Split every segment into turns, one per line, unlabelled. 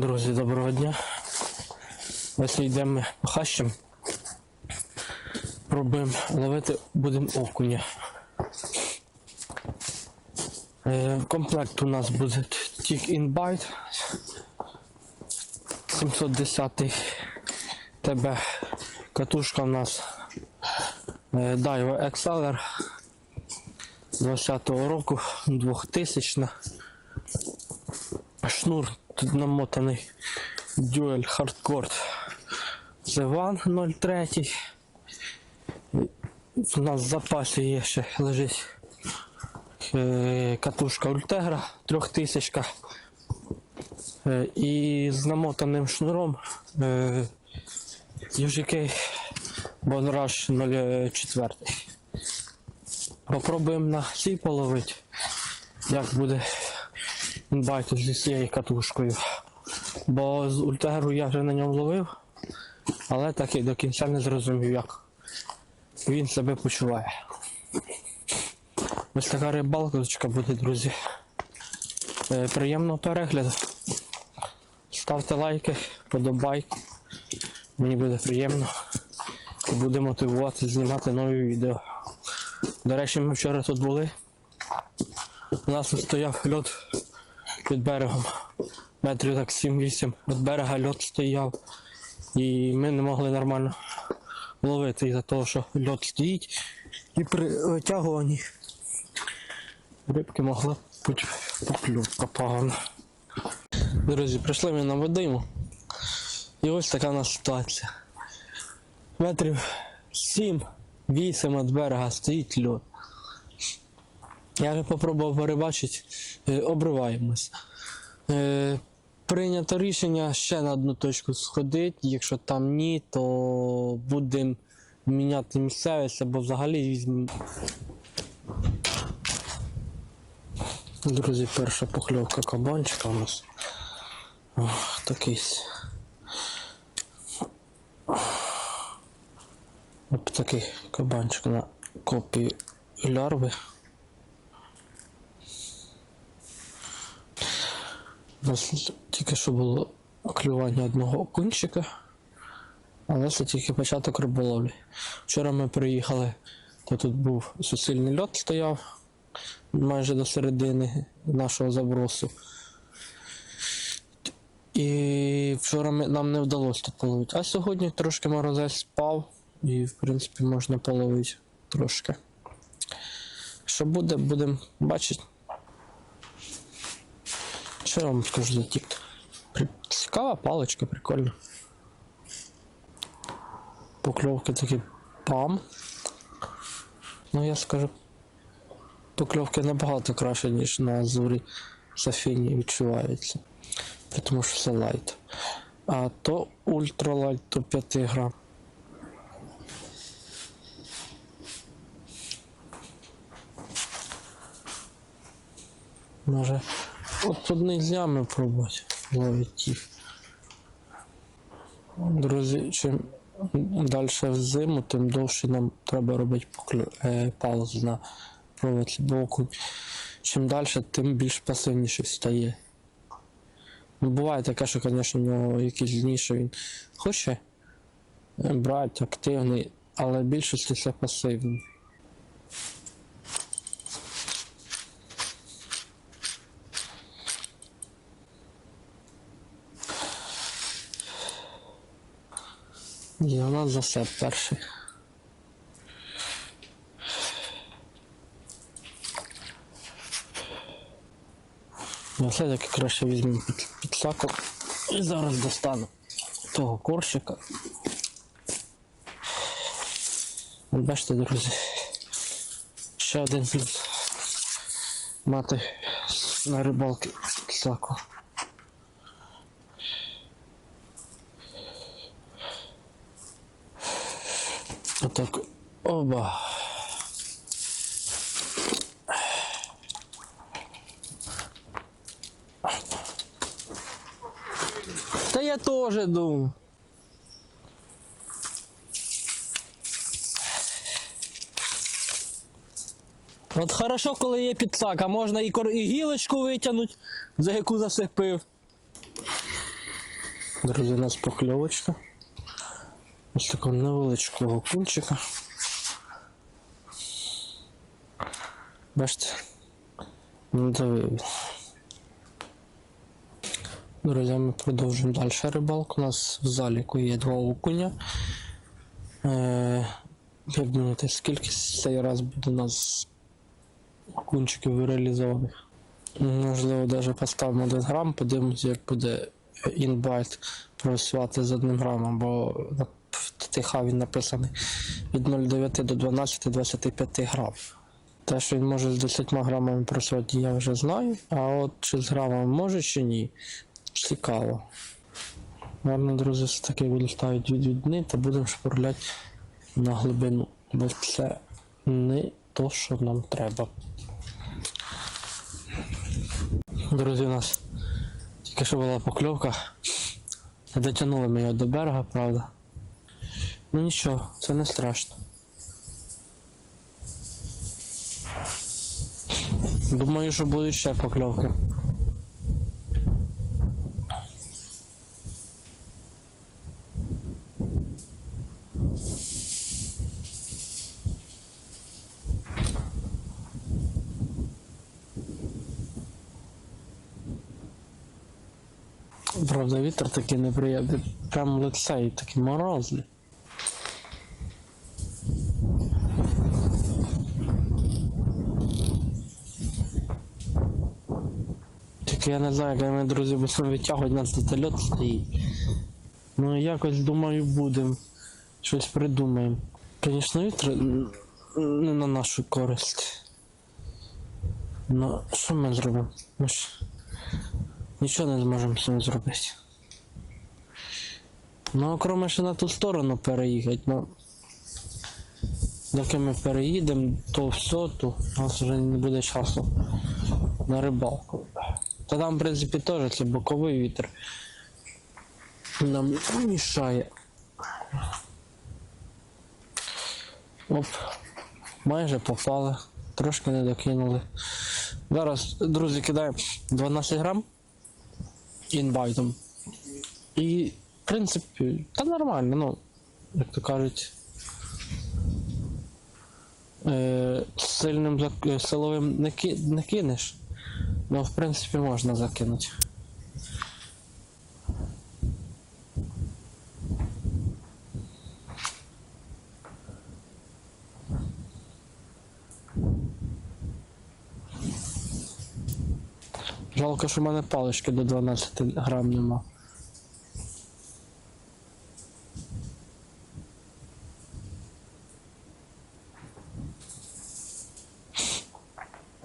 Друзі, доброго дня. Ось йдемо ми по хащам. Пробуємо ловити будемо окуня. Е, комплект у нас буде in Bite 710 ТБ. Катушка у нас е, Daiwa Exceller 20-го року, 2000 Шнур тут намотаний Dual Hardcore The 03. У нас в запасі є ще лежить е, катушка Ультегра 3000 е, і з намотаним шнуром UGK Bonrush 04. Попробуємо на цій половити, як буде інбайту зі цією катушкою. Бо з ультегру я вже на ньому ловив, але так і до кінця не зрозумів, як він себе почуває. Ось така рибалка буде, друзі. Е, Приємного перегляду. Ставте лайки, подобайки. Мені буде приємно. І буде мотивувати знімати нові відео. До речі, ми вчора тут були. У нас стояв льот під берегом. Метрів так 7-8 від берега льот стояв. І ми не могли нормально ловити із-за того, що льот стоїть. І при витягуванні рибки могла бути поклювка погана. Друзі, прийшли ми на водиму. І ось така у нас ситуація. Метрів 7-8 від берега стоїть льот. Я вже попробував перебачити, е, обриваємось. Е, прийнято рішення ще на одну точку сходити. Якщо там ні, то будемо міняти місцевість або взагалі візьмемо. Друзі, перша похльовка кабанчика у нас. О, такий. От такий кабанчик на копії лярви. У нас тільки що було клювання одного окунчика, але це тільки початок риболовлі. Вчора ми приїхали, то тут був суцільний льот стояв майже до середини нашого забросу. І вчора ми, нам не вдалося тут половити. А сьогодні трошки морозець спав і, в принципі, можна половити трошки. Що буде, будемо бачити. Що я вам скажу за? При... Цікава паличка, прикольно. Покльовки такі пам. Ну я скажу, покльовки набагато краще, ніж на Азурі Софіні відчуваються. Тому що це лайт. А то ультралайт то 5 грам. Може. От тут нельзя ми пробувати ловити. Друзі, чим далі в зиму, тим довше нам треба робити е, паузу на проводці боку. Чим далі, тим більш пасивніший стає. Ну, буває таке, що, звісно, у нього якийсь дніше він хоче е, брати активний, але в більшості це пасивний. І у нас засеп перший. Ну, все-таки краще візьмемо під, під саку. І зараз достану того корщика. Бачите, друзі. Ще один плюс мати на рибалки саку. Отак. Оба. Та я теж думаю. От хорошо, коли є підсак, а можна і, кор... і гілочку витягнути, за яку засипив. Друзі, у нас покльовочка. Ось такого невеличкого кунчика. Бачите? Не давив. Друзі, ми продовжуємо далі рибалку. У нас в заліку є два окуня. Е, думаєте, скільки цей раз буде у нас окунчиків реалізованих? Можливо, навіть поставимо 1 грам, подивимося, як буде інбайт просувати з 1 грамом, бо на ТТХ він написаний від 0,9 до 12-25 грам. Те, що він може з 10 грамами просувати, я вже знаю, а от чи з грамами може чи ні, цікаво. Ладно, друзі, все таки ставити від дни та будемо шпурляти на глибину, бо це не то, що нам треба. Друзі, у нас тільки що була покльовка. Дотягнули ми його до берега, правда. Ну нічого, це не страшно. Думаю, що будуть ще покльовки. Правда, вітер такий неприємний. Прям лице і такий морозний. Тільки я не знаю, як ми, друзі, будемо відтягувати, у нас тут стоїть. Ну якось думаю будемо. Щось придумаємо. Звісно, вітер не на нашу користь. Ну, що ми зробимо? Ми ж нічого не зможемо з цим зробити. Ну, окрім ще на ту сторону переїхати, ну. Доки ми переїдемо, то все, то у нас вже не буде часу на рибалку. Та там, в принципі, теж це боковий вітер. Нам мішає. Оп, майже попали, трошки не докинули. Зараз, друзі, кидаємо 12 грам інбайтом. І, в принципі, та нормально, ну, як то кажуть. Е, сильним е, силовим не, ки... не кинеш. Ну, в принципі, можна закинути. Жалко, що в мене палички до 12 грам нема.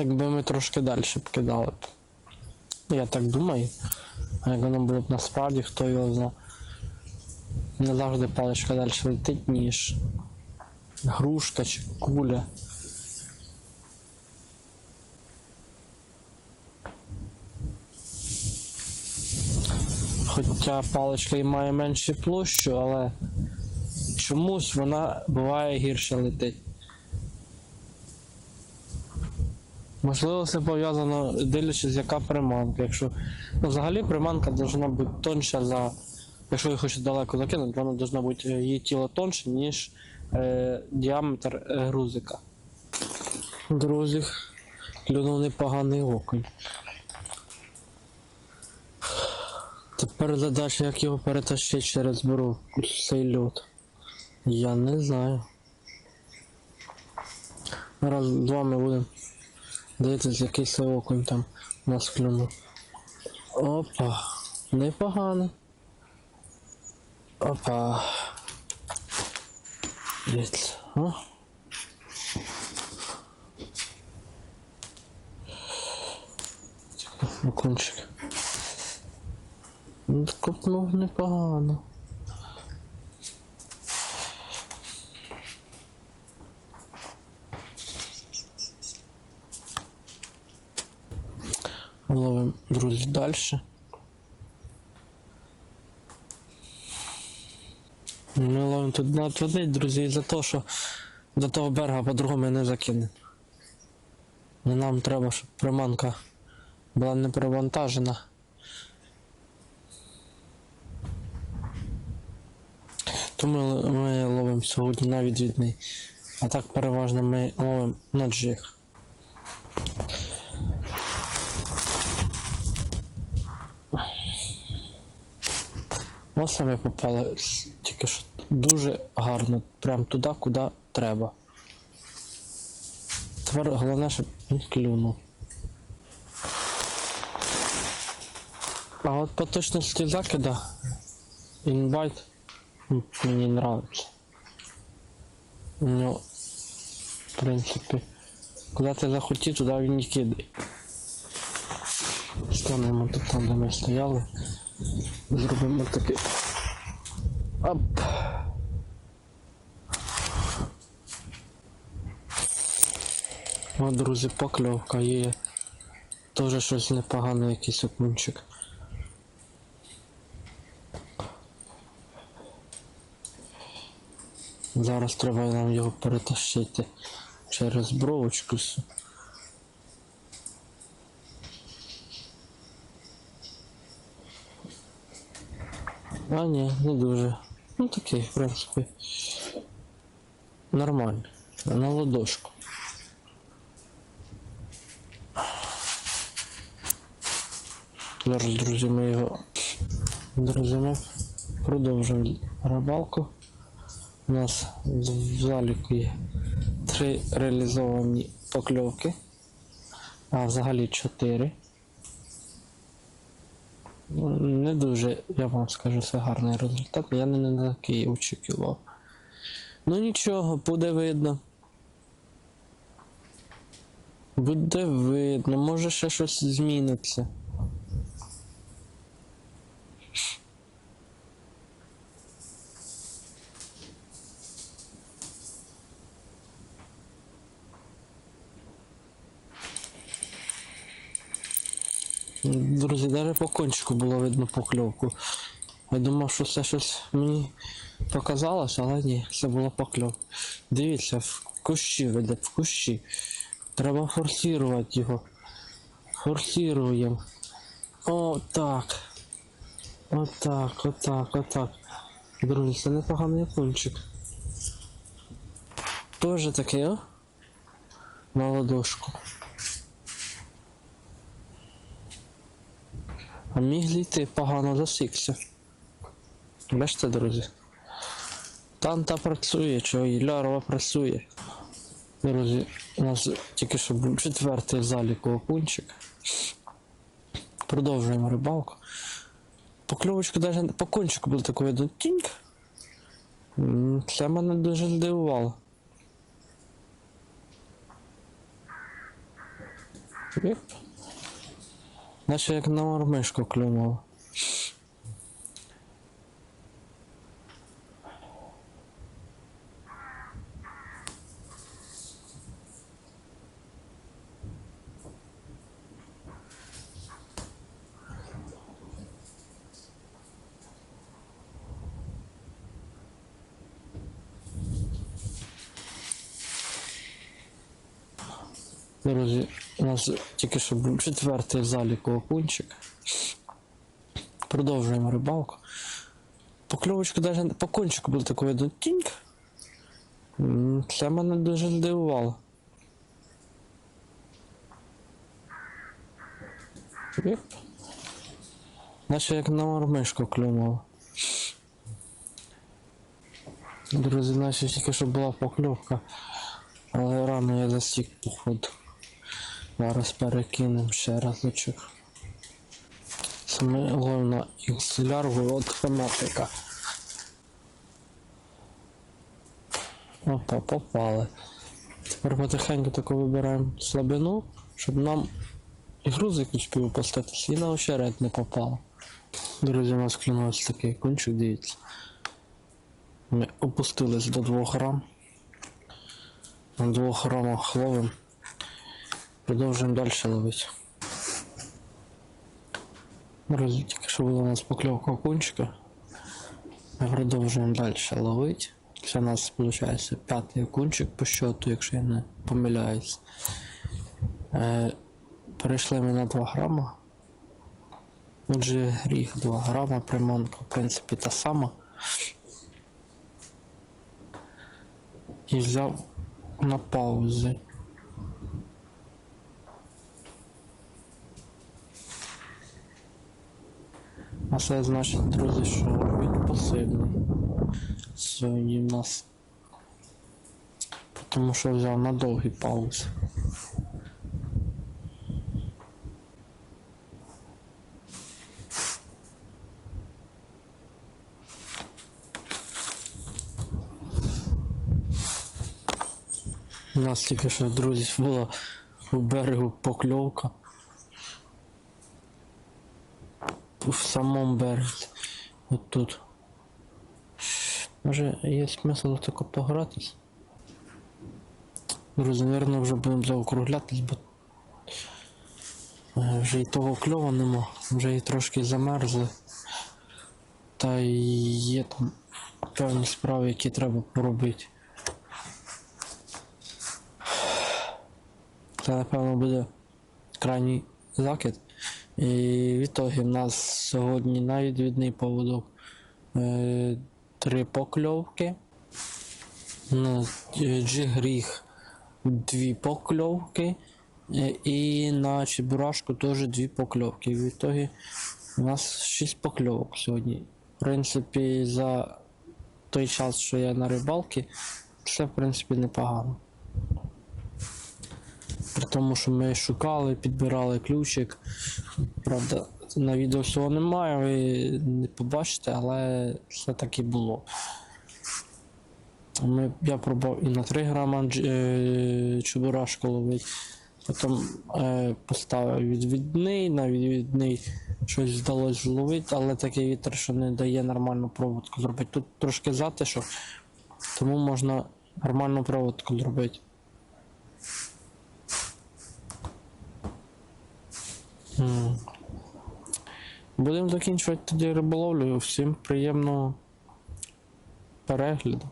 Так би ми трошки далі б кидали. Я так думаю. А як воно було б насправді, хто його знає. Не завжди паличка далі летить, ніж грушка чи куля. Хоча паличка і має меншу площу, але чомусь вона буває гірше летить. Можливо, це пов'язано, дивлячись, яка приманка. Якщо ну, взагалі приманка повинна бути тонша за. Якщо її хочеш далеко закинути, вона повинна бути е, її тіло тонше, ніж е, діаметр е, грузика. Друзі, клюнув непоганий окунь. Тепер задача, як його перетащити через буру цей льот. Я не знаю. Раз з вами будемо дивитися, який це окунь там у нас клюнув. Опа, непогано. Опа. Дивіться, о. Окунчик. Ну, Копнув непогано. Ловимо, друзі, далі. Ми ловимо тут на води, друзі, за те, що до того берега по-другому не закине. Ну, Нам треба, щоб приманка була не перевантажена. То ми, ловимо сьогодні на відвідний. А так переважно ми ловимо на джиг. Ось саме попали тільки що дуже гарно, прям туди, куди треба. Тепер головне, щоб він клюнув. А от по точності закида інвайт мені нравится. У нього, в принципі, куди ти захотів, туди він і кидає. Станемо тут там, де ми стояли. Зробимо такий. Оп. О, друзі, покльовка є. Тоже щось непогане, якийсь окунчик. Зараз треба нам його перетащити через бровочку. А ні, не дуже. Ну такий, в принципі. Нормально. На ладошку. Зараз, друзі, ми його друзі, продовжуємо рибалку. У нас в заліку є три реалізовані покльовки, а взагалі чотири. Не дуже, я вам скажу, це гарний результат. Я не на такий очікував. Ну нічого, буде видно. Буде видно, може ще щось зміниться. Друзі, навіть по кончику було видно покльовку. Я думав, що це щось мені показалось, але ні, це була покльовка. Дивіться, в кущі веде, в кущі. Треба форсувати його. Форсируємо. О, так. Отак, отак, отак. Друзі, це непоганий кончик. Тоже такий, о? На А міг зійти погано засікся. Бачите, друзі? Танта працює, чого Лярова працює. Друзі, у нас тільки що був четвертий в заліку окунчик. Продовжуємо рибалку. Покльовочку навіть по кончику було такою видно тіньк. Це мене дуже здивувало. Віп. Наче як на мормишку клюнуло. Друзі, у нас тільки що був четвертий в заліку окунчик. Продовжуємо рибалку. Покльовочку навіть по кончику було такою видно тіньк. Це мене дуже здивувало. Наче як на мормишку клюнуло. Друзі, наче тільки що була покльовка. Але рано я засік походу. Зараз перекинемо ще разочок. Це ми ловимо на XLR от фанатика. Опа, попали. Тепер потихеньку таку вибираємо слабину, щоб нам і грузик опуститися, і на очерет не попало. Друзі, у нас клюнувся такий кончик, дивіться. Ми опустились до 2 грам. На двох грамах ловим. Продовжуємо далі ловити. Друзі, тільки що була у нас покльовка окунчика. Продовжуємо далі ловити. Це у нас виходить п'ятий окунчик по счету, якщо я не помиляюсь. Е, перейшли ми на 2 грама. Отже, гріх 2 грама, приманка, в принципі, та сама. і взяв на паузи. Це значить, друзі, що він пасивний. Сьогодні в нас. Тому що взяв на довгі паузи. У нас тільки що, друзі, була у берегу покльовка. В самому березі. От тут. Може є смисл тако погратись? Друзі, наверное, вже будемо заокруглятись, бо е, вже і того кльова нема, вже і трошки замерзли. Та й є там певні справи, які треба поробити. Це напевно буде крайній закид. І в ітогі в нас сьогодні на відвідний поводок е, три покльовки. На е, джигріг дві покльовки. е, І на чебурашку теж дві покльовки. В ітогі у нас шість покльовок сьогодні. В принципі, за той час, що я на рибалці, це в принципі непогано. При тому, що ми шукали, підбирали ключик. Правда, на відео всього немає, ви не побачите, але все таки було. Ми, я пробував і на 3 грама е, чебурашку ловити. Потім е, поставив відвідний, на відвідний щось вдалося зловити, але такий вітер, що не дає нормальну проводку зробити. Тут трошки затишок, тому можна нормальну проводку зробити. Будемо закінчувати тоді риболовлю. Всім приємного перегляду.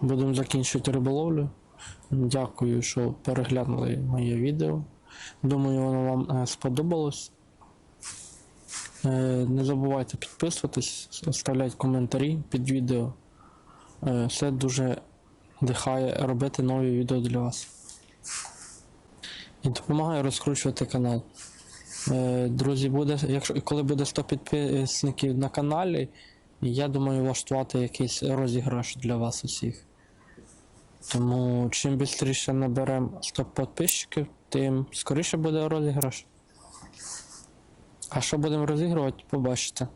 Будемо закінчувати риболовлю. Дякую, що переглянули моє відео. Думаю, воно вам е, сподобалось. Е, Не забувайте підписуватись, оставляти коментарі під відео. Е, Це дуже дихає робити нові відео для вас. І допомагає розкручувати канал. Е, Друзі, буде, якщо коли буде 100 підписників на каналі, я думаю влаштувати якийсь розіграш для вас усіх. Тому чим швидше наберемо 100 підписчиків, тим скоріше буде розіграш. А що будемо розігрувати, побачите.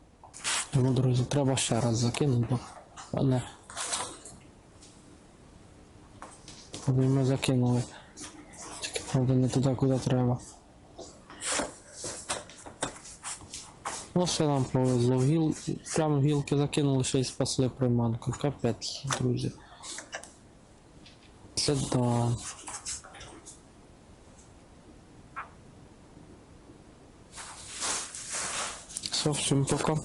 Тому, друзі, треба ще раз закинути, бо не. Ми закинули. Правда не туди, куди треба. Ну все нам повезло. Гіл... Прямо гілки закинули, ще й спасли приманку. Капець, друзі. Це да. Все, всім пока.